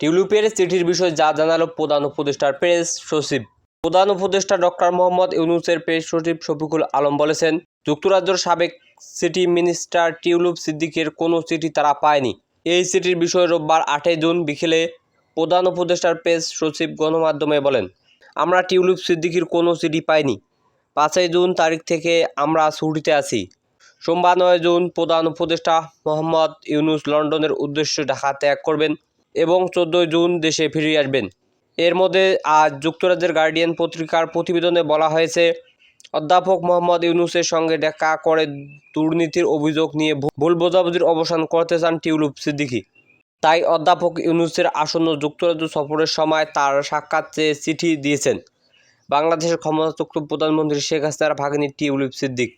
টিউলিপের চিঠির বিষয়ে যা জানালো প্রধান উপদেষ্টার প্রেস সচিব। প্রধান উপদেষ্টা ডক্টর মোহাম্মদ ইউনুসের প্রেস সচিব শফিকুল আলম বলেছেন, যুক্তরাজ্যের সাবেক সিটি মিনিস্টার টিউলিপ সিদ্দিকের কোনো চিঠি তারা পায়নি। এই চিঠির বিষয়ে রোববার আটই জুন বিকেলে প্রধান উপদেষ্টার প্রেস সচিব গণমাধ্যমে বলেন, আমরা টিউলিপ সিদ্দিকির কোনো চিঠি পাইনি। পাঁচই জুন তারিখ থেকে আমরা ছুটিতে আছি। সোমবার নয় জুন প্রধান উপদেষ্টা মোহাম্মদ ইউনুস লন্ডনের উদ্দেশ্যে ঢাকা ত্যাগ করবেন। এবং চোদ্দোই জুন দেশে ফিরে আসবেন। এর মধ্যে আজ যুক্তরাজ্যের গার্ডিয়ান পত্রিকার প্রতিবেদনে বলা হয়েছে, অধ্যাপক মোহাম্মদ ইউনুসের সঙ্গে দেখা করে দুর্নীতির অভিযোগ নিয়ে ভুল- বোঝাবুঝির অবসান করতে চান টিউলিপ সিদ্দিকি। তাই অধ্যাপক ইউনুসের আসন্ন যুক্তরাজ্য সফরের সময় তার সাক্ষাৎ চেয়ে চিঠি দিয়েছেন। বাংলাদেশের ক্ষমতাচক্র প্রধানমন্ত্রী শেখ হাসিনার ভাগিনী টিউলিপ সিদ্দিক।